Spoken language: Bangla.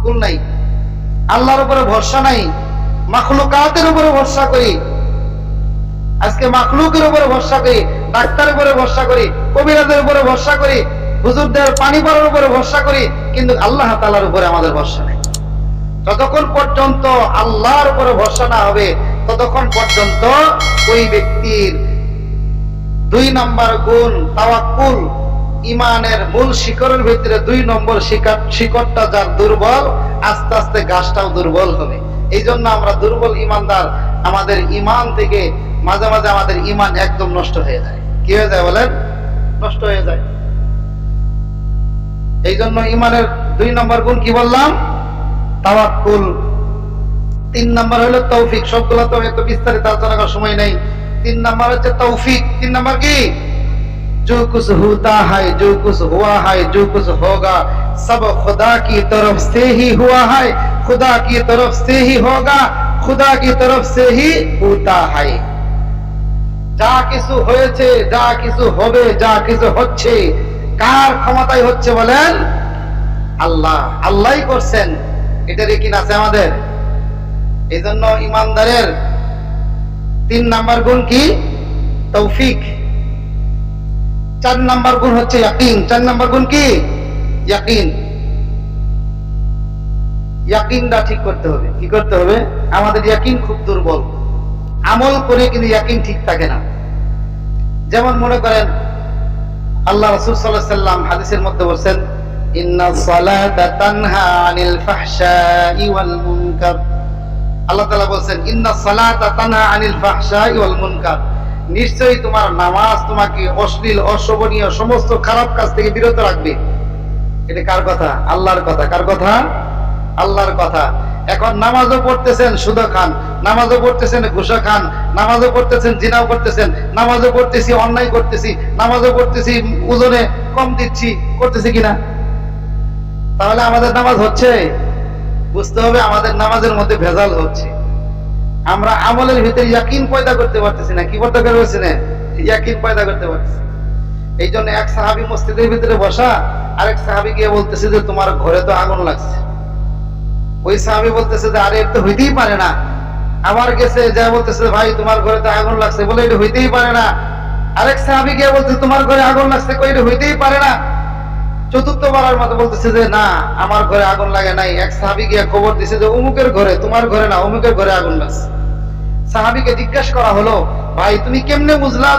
তাওয়াক্কুল নাই। আল্লাহর উপরে ভরসা নাই। মাখলুকাতের উপরে ভরসা করি। আজকে মাখলুকের উপরে ভরসা করি, ডাক্তারের উপরে ভরসা করি, কবিরাজের উপরে ভরসা করি, হুজুরদের পানি পড়ার উপরে ভরসা করি, কিন্তু আল্লাহ তালার উপরে আমাদের ভরসা নেই। যতক্ষণ পর্যন্ত আল্লাহর উপরে ভরসা না হবে, ততক্ষণ পর্যন্ত ওই ব্যক্তির দুই নম্বর গুণ তাওয়াক্কুল ইমানের মূল শিকড়ের ভিতরে দুই নম্বর শিকড় শিকড়টা যার দুর্বল, আস্তে আস্তে গাছটাও দুর্বল হবে। এই জন্য আমরা দুর্বল ইমানদার, আমাদের ইমান থেকে মাঝে মাঝে আমাদের ইমান একদম নষ্ট হয়ে যায়। কি হয়ে যায় বলেন? নষ্ট হয়ে যায়। এই জন্য ইমানের দুই নম্বর গুণ কি বললাম? তাওয়াক্কুল। তিন নম্বর হলো তৌফিক। সবগুলো তো এত বিস্তারিত আলোচনা করার সময় নেই। তিন নম্বর হচ্ছে তৌফিক। তিন নম্বর কি? जो कुछ होता है जो कुछ हुआ है जो कुछ होगा सब खुदा की तरफ से ही हुआ है खुदा की तरफ से ही होगा खुदा की तरफ से ही होता है যা কিছু হয়েছে যা কিছু হবে যা কিছু হচ্ছে কার ক্ষমতায় হচ্ছে বলেন আল্লাহ আল্লাহই করছেন এটারই কিন আছে আমাদের এই জন্য ইমানদারের তিন নাম্বার গুণ কি তৌফিক চার নাম্বার গুণ হচ্ছে ইয়াকিন। চার নাম্বার গুণ কি? ইয়াকিন। ইয়াকিনটা ঠিক করতে হবে। কি করতে হবে? আমাদের ইয়াকিন খুব দুর্বল। আমল করে কিন্তু ইয়াকিন ঠিক থাকে না। যেমন মনে করেন, আল্লাহ রাসূল সাল্লাল্লাহু আলাইহি সাল্লাম হাদিসের মধ্যে বলছেন, ইন্না সালাতা তানহা আনিল ফাহশাই ওয়াল মুনকার। আল্লাহ তাআলা বলছেন, ইন্না সালাতা তানহা আনিল ফাহশাই ওয়াল মুনকার। নিশ্চয়ই তোমার নামাজ তোমাকে অশ্লীল, অশোভনীয়, সমস্ত খারাপ কাজ থেকে বিরত রাখবে। এটা কার কথা? আল্লাহর কথা। কার কথা? আল্লাহর কথা। এখন নামাজও পড়তেছেন সুদা খান, নামাজও পড়তেছেন ঘুষা খান, নামাজও পড়তেছেন জিনাও করতেছেন, নামাজও পড়তেছি, অন্যায় করতেছি, নামাজও পড়তেছি, ওজনে কম দিচ্ছি, করতেছি কিনা? তাহলে আমাদের নামাজ হচ্ছে? বুঝতে হবে আমাদের নামাজের মধ্যে ভেজাল হচ্ছে। আমরা আমলের ভিতরে ইয়াকিন পয়দা করতে পারতেছি না। কি পয়দা করে না? ইয়াকিন পয়দা করতে পারতেছি। এই জন্য এক সাহাবি মসজিদের ভিতরে বসা, আরেক সাহাবি গিয়ে বলতেছে যে, তোমার ঘরে তো আগুন লাগছে। ওই সাহাবি বলতেছে যে, আরে তো হইতেই পারে না। আবার গেছে, যা বলতেছে, ভাই, তোমার ঘরে তো আগুন লাগছে। বলে, এটা হইতেই পারে না। আরেক সাহাবি গিয়ে বলতেছে, তোমার ঘরে আগুন লাগছে। কই এটা হইতেই পারে না। চতুর্থ বারের মতো বলতেছে যে, না, আমার ঘরে আগুন লাগে নাই। এক সাহাবি গিয়া খবর দিছে যে, অমুকের ঘরে, তোমার ঘরে না, অমুকের ঘরে আগুন লাগছে। সাহাবিকে জিজ্ঞাসা করা হলো, ভাই, তুমি কেমনে বুঝলা